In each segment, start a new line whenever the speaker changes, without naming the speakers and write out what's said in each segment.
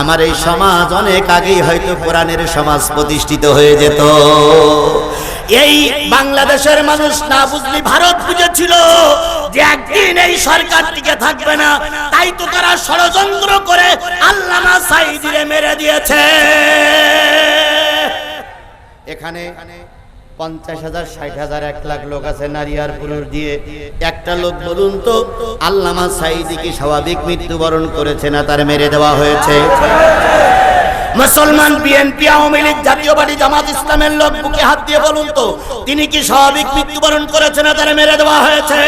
আমার এই সমাজ অনেক আগেই হয়তো কোরআনের সমাজ প্রতিষ্ঠিত হয়ে যেত। এই বাংলাদেশের মানুষ না বুঝলি ভারত বুঝেছিল যে একদিন এই সরকার টিকে থাকবে না। তাই তো তারা ষড়যন্ত্র করে আল্লামা সাইদিরে মেরে দিয়েছে। এখানে পঞ্চাশ হাজার, ষাট হাজার, এক লাখ লোক আছে একটা লোক বলুন তো স্বাভাবিক মৃত্যুবরণ করেছে না তার মেরে দেওয়া হয়েছে? মুসলমান, বিএনপি, আওয়ামী লীগ, জাতীয় পার্টি, জামাত ইসলামের লোক, বুকে হাত দিয়ে বলুন তো, তিনি কি স্বাভাবিক মৃত্যুবরণ করেছে না তারা মেরে দেওয়া হয়েছে?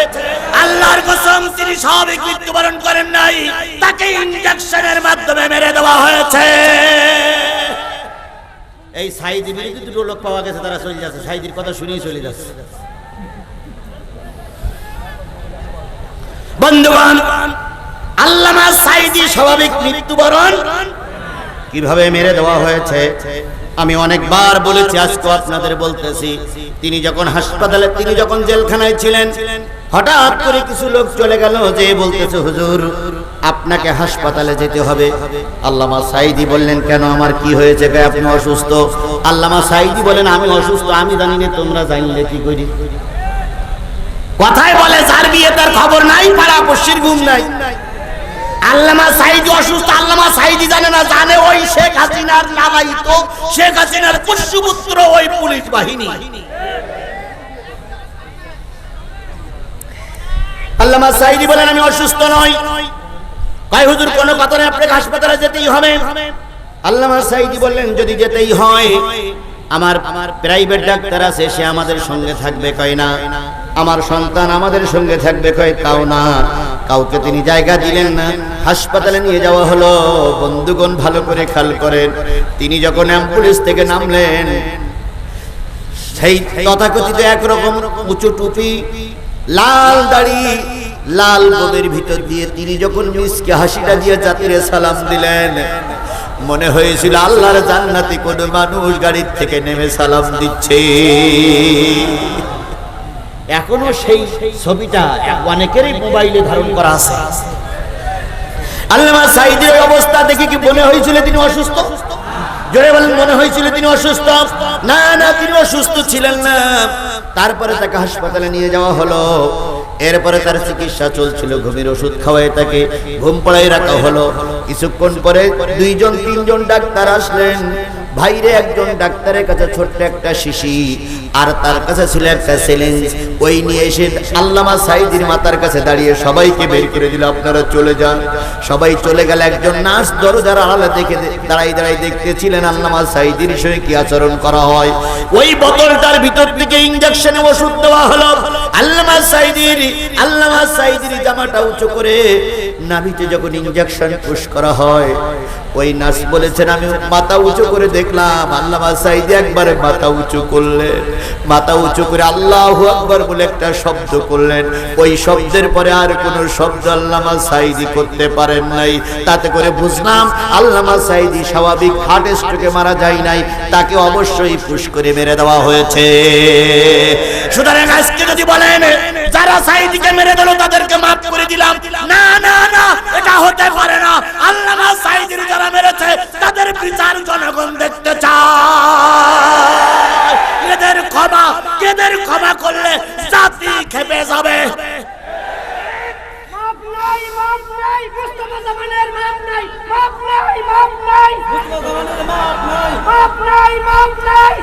আল্লাহর কসম, তিনি স্বাভাবিক মৃত্যুবরণ করেন নাই, তাকে ইনজেকশনের মাধ্যমে মেরে দেওয়া হয়েছে। এই সাইদি বিরুদ্ধে দুটো লোক পাওয়া গেছে, তারা চলে যাচ্ছে। সাইদির কথা শুনেই চলে যাচ্ছে। বন্ধুবান আল্লামা সাইদি স্বাভাবিক মৃত্যুবরণ কীভাবে মেরে দেওয়া হয়েছে? আমি অনেকবার বলেছি, আজকে আপনাদের বলতেছি, তিনি যখন হাসপাতালে, তিনি যখন জেলখানায় ছিলেন, হঠাৎ করে কিছু লোক চলে গেল যে বলতেছে, হুজুর, আপনাকে হাসপাতালে যেতে হবে। আল্লামা সাইদি বললেন, কেন, আমার কি হয়েছে? কে আপনি অসুস্থ? আল্লামা সাইদি বলেন, আমি অসুস্থ, আমি জানি না, তোমরা জানলে কি করি? কথায় বলে, যার বিয়ে তার খবর নাই পাড়া পশ্চির ঘুম নাই। আল্লামা সাইদি অসুস্থ, আল্লামা সাইদি জানে না, জানে ওই শেখ হাসিনার লালায়িত শেখ হাসিনার পুষ্যপুত্র ওই পুলিশ বাহিনী। আল্লামা সাইদি বলেন, আমি অসুস্থ নই। কয়, হুজুর, কোন কথা নেই আপনাকে হাসপাতালে যেতেই হবে? আল্লামা সাইদি বললেন, যদি যেতেই হয়, আমার আমার প্রাইভেট ডাক্তার আছে, সে আমাদের সঙ্গে থাকবে, কয় না? আমার সন্তান আমাদের সঙ্গে থাকবে, কয়, তাও না। কাউকে তিনি জায়গা দিলেন না, হাসপাতালে নিয়ে যাওয়া হলো। বন্ধুগণ ভালো করে খেয়াল করেন, তিনি যখন অ্যাম্বুলেন্স থেকে নামলেন, সেই তথাকথিত একরকম উঁচু টুপি, লাল দাড়ি, লাল ববের ভিতর দিয়ে তিনি যখন মিসকে হাসিটা দিয়ে জাতিরে সালাম দিলেন, মনে হয়েছিল আল্লাহর জান্নাতি কোন মানুষ গাড়ির থেকে নেমে সালাম দিচ্ছে। এখনও সেই ছবিটা অনেকেরই মোবাইলে ধারণ করা আছে। আল্লামা সাইদের অবস্থা দেখে কি মনে হয়েছিল তিনি অসুস্থ? জোরে বলেন, মনে হয়েছিল তিনি অসুস্থ? না না, তিনি অসুস্থ ছিলেন না। তারপরে তাকে হাসপাতালে নিয়ে যাওয়া হলো। এরপরে তার চিকিৎসা চলছিল, ঘুমের ওষুধ খাওয়ায় তাকে ঘুম পড়াই রাখা হলো। কিছুক্ষণ পরে দুইজন, তিনজন ডাক্তার আসলেন। ভাইরে একজন ডাক্তারের কাছে ছোট্ট একটা শিশি, আর তার কাছে ছিল একটা চ্যালেঞ্জ। ওই নিয়ে এসে আল্লামা সাইদির মাতার কাছে দাঁড়িয়ে সবাইকে বের করে দিল, আপনারা চলে যান। সবাই চলে গেল একজন নার্স দরজার আড়ালে দেখে দাঁড়াই দাঁড়াই দেখতেছিলেন আল্লামা সাইদির সঙ্গে কি আচরণ করা হয়। ওই বোতলটার ভিতর থেকে ইঞ্জেকশনে ওষুধ দেওয়া হলো। আল্লামা সাইদির আল্লামা সাইদির জামাটা উঁচু করে নাভিতে যখন ইঞ্জেকশন পুশ করা হয়, ওই নার্স বলেছেন, আমি মাথা উঁচু করে দেখলাম। আল্লামা সাইদি একবারে মাথা উঁচু করলেন। মাথা উঁচু করে আল্লাহ আকবর বলে একটা শব্দ করলেন। ওই শব্দের পরে আর কোনো শব্দ আল্লামা সাইদি করতে পারেন নাই। তাতে করে বুঝলাম আল্লামা সাইদি স্বাভাবিক হার্ট স্ট্রোকে মারা যায় নাই। তাকে অবশ্যই পুশ করে মেরে দেওয়া হয়েছে। সুতরাং আজকে যদি বলেন যারা সাইদিকে মেরে দিল তাদেরকে মাফ করে দিলাম। না না না এটা হতে পারে না। আল্লামা সাইদির যারা মেরেছে তাদের বিচার জনগণ দেখতে চায়। এদের ক্ষমা এদের ক্ষমা করলে জাতি খেপে যাবে?
মাপ নাই মাপ নাই মুস্তফা জামানের মাপ নাই মাপ নাই মাপ নাই। মাপ নাই মাপ নাই।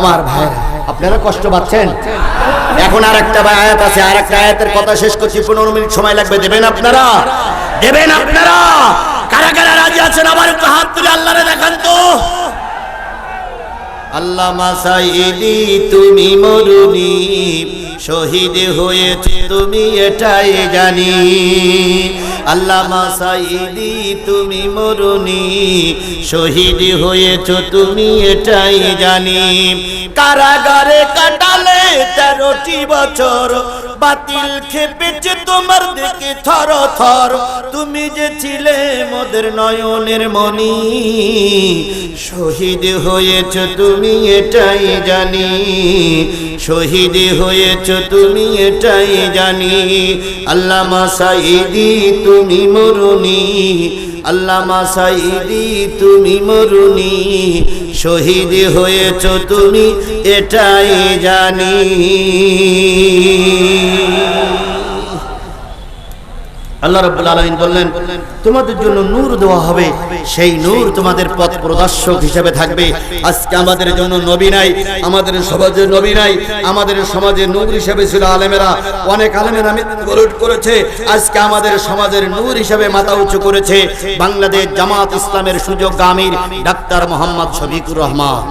আমার ভাই আপনারা কষ্ট পাচ্ছেন? এখন আর একটা আয়াত আছে আর একটা আয়াতের কথা শেষ করছি, পনেরো মিনিট সময় লাগবে, দেবেন আপনারা? দেবেন আপনারা? কারা কারা রাজি আছেন? আবার একটু হাত তুলে আল্লাহরে দেখান তো। আল্লাহ তুমি মরুনি শহীদ হয়েছে তুমি, এটাই জানি। আল্লাহ মাসাইদি তুমি মরুনি শহীদ হয়েছ তুমি, এটাই জানি। কারাগারে কালে তেরোটি বছর। বাতিল খেপেছে তোমার দেখে থর থর। তুমি যে ছিলে মোদের নয়নের মনি শহীদ হয়েছ তুমি এটাই জানি। শহীদ হয়েছ তুমি এটাই জানি। আল্লামা সাইদি তুমি মরুনি আল্লামা সাইদি তুমি মরুনি শহীদ হয়েছ তুমি এটাই জানি। আল্লাহ রাব্বুল আলামিন বললেন, তোমাদের জন্য নূর দেওয়া হবে। সেই নূর তোমাদের পথ প্রদর্শক হিসেবে থাকবে। আজকে আমাদের জন্য নবী নাই, আমাদের সমাজে নবী নাই, আমাদের সমাজে নূর হিসেবে ছিল আলেমেরা। অনেক আলেমেরা মৃত্যুবরণ করেছে। আজকে আমাদের সমাজের নূর হিসেবে মাথা উঁচু করেছে। বাংলাদেশ জামাত ইসলামের সুযোগ আমির ডাক্তার মোহাম্মদ শফিকুর রহমান।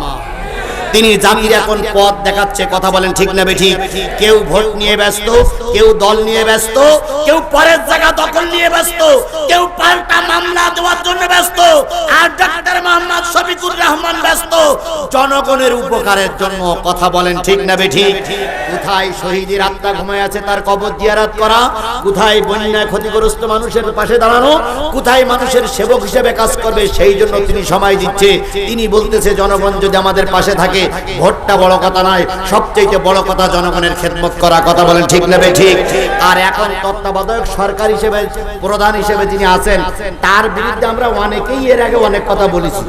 তিনি জাতির এখন পথ দেখাচ্ছে, কথা বলেন ঠিক না বেঠিক। কেউ ভোট নিয়ে ব্যস্ত, কেউ দল নিয়ে ব্যস্ত, কেউ পরের জায়গা দখল নিয়ে ব্যস্ত, কেউ পাল্টা মামলা দেওয়ার জন্য ব্যস্ত, আর শফিকুর রহমান ব্যস্ত। জনগণের উপকারের জন্য কথা বলেন, ঠিক না বেঠিক কোথায় শহীদের আত্মা ঘুমায় আছে তার কবর জিয়ারাত করা? কোথায় বন্যায় ক্ষতিগ্রস্ত মানুষের পাশে দাঁড়ানো? কোথায় মানুষের সেবক হিসেবে কাজ করবে? সেই জন্য তিনি সময় দিচ্ছে। তিনি বলতেছে, জনগণ যদি আমাদের পাশে থাকে, ভোটটা বড় কথা নয় সবচেয়ে বড় কথা জনগণের খেদমত করা। কথা বলেন, ঠিক নেবে ঠিক আর এখন তত্ত্বাবধায়ক সরকার হিসেবে, প্রধান হিসেবে যিনি আছেন, তার বিরুদ্ধে আমরা অনেকেই এর আগে অনেক কথা বলেছি।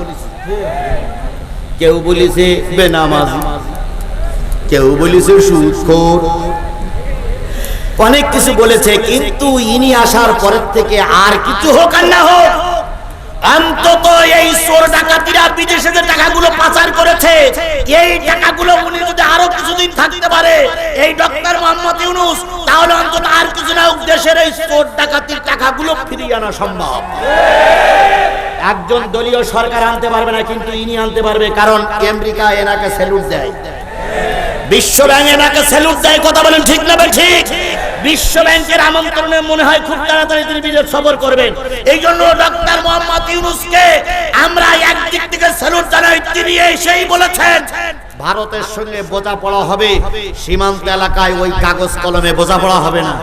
কেউ বলেছে বেনামাজি, কেউ বলেছে সুদখোর অনেক কিছু বলেছে, কিন্তু ইনি আসার পরের থেকে আর কিছু হোক আর না হোক, অন্তত এই চোর ডাকাতিরা বিদেশে যে টাকাগুলো পাচার করেছে, এই টাকাগুলো উনি যদি আরও কিছুদিন থাকতে পারে, এই ডক্টর মোহাম্মদ ইউনুস, তাহলে অন্তত আর কিছু না দেশের এই চোর ডাকাতির টাকাগুলো ফিরিয়ে আনা সম্ভব। একজন দলীয় সরকার আনতে পারবে না, কিন্তু ইনি আনতে পারবে, কারণ আমেরিকা এনাকে স্যালুট দেয়। বিশ্ব ব্যাংক এনাকে স্যালুট দেয়, কথা বলেন ঠিক না ঠিক? বিশ্ব ব্যাংকের আমন্ত্রণে মনে হয় খুব তাড়াতাড়ি তিনি বিদেশ সফর করবেন। এই জন্য ডক্টর মোহাম্মদ ইউনুসকে আমরা একদিক থেকে স্যালুট জানাই, তিনি এসেই বলেছেন, ভারতের সঙ্গে বোঝাপড়া হবে, সীমান্ত এলাকায় ওই কাগজ কলমে বোঝাপড়া হবে না।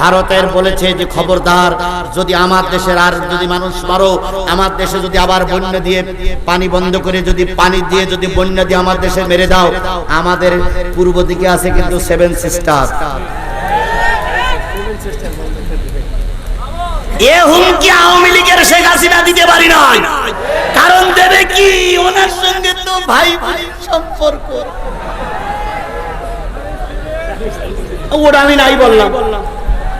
ভারতের বলেছে যে খবরদার, যদি আমার দেশের আর যদি মানুষ মারো, আমার দেশে যদি আবার বন্যা দিয়ে পানি বন্ধ করে যদি পানি দিয়ে যদি বন্যা দিয়ে আমার দেশে মেরে দাও, আমাদের পূর্ব দিকে আছে কিন্তু সেভেন সিস্টার এ হুমকি আওয়ামী লীগের শেখ হাসিনা দিতে পারি নাই। কারণ দেবে কি? ওনার সঙ্গে তো ভাই ভাই সম্পর্ক। ওটা আমি নাই বললাম।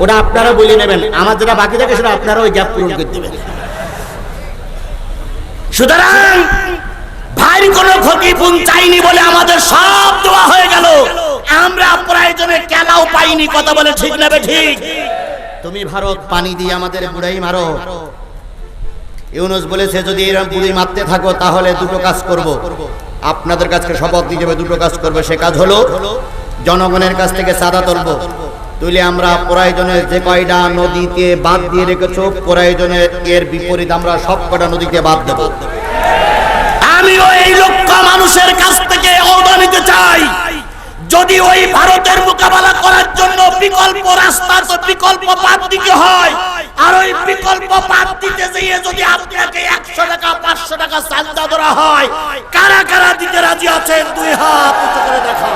ওটা আপনারা বলে নেবেন। আমার যেটা বাকি থাকে সেটা আপনারা ওই গ্যাপ পূরণ করে দেবেন। সুতরাং ভাই কোনো পুন চাইনি বলে আমাদের সব দেওয়া হয়ে গেল। আমরা প্রয়োজনে কেলাও পাইনি, কথা বলে ঠিক নেবে ঠিক। তুমি ভারত পানি দিয়ে আমাদের বুড়াই মারো। ইউনুস বলেছে, যদি এরকম বুড়ি মারতে থাকো, তাহলে দুটো কাজ করব। আপনাদের কাছে শপথ নিয়ে যাবে, দুটো কাজ করবে। সে কাজ হলো, জনগণের কাছ থেকে চাঁদা তুলবো। তুলে আমরা প্রয়োজনে যে কয়টা নদীতে বাদ দিয়ে রেখেছো, প্রয়োজনে এর বিপরীত আমরা সব কটা নদীতে বাদ দেবো। আমিও এই লক্ষ মানুষের কাছ থেকে আহ্বান নিতে চাই। যদি ওই ভারতের মোকাবেলা করার জন্য বিকল্প রাস্তা, তো বিকল্প বাদ দিতে হয়। আর ওই বিকল্প বাদ দিতে যেয়ে যদি আপনাকে একশো টাকা, পাঁচশো টাকা চান্দা ধরা হয়, কারা কারা দিতে রাজি আছেন, দুই হাত উঁচু করে দেখা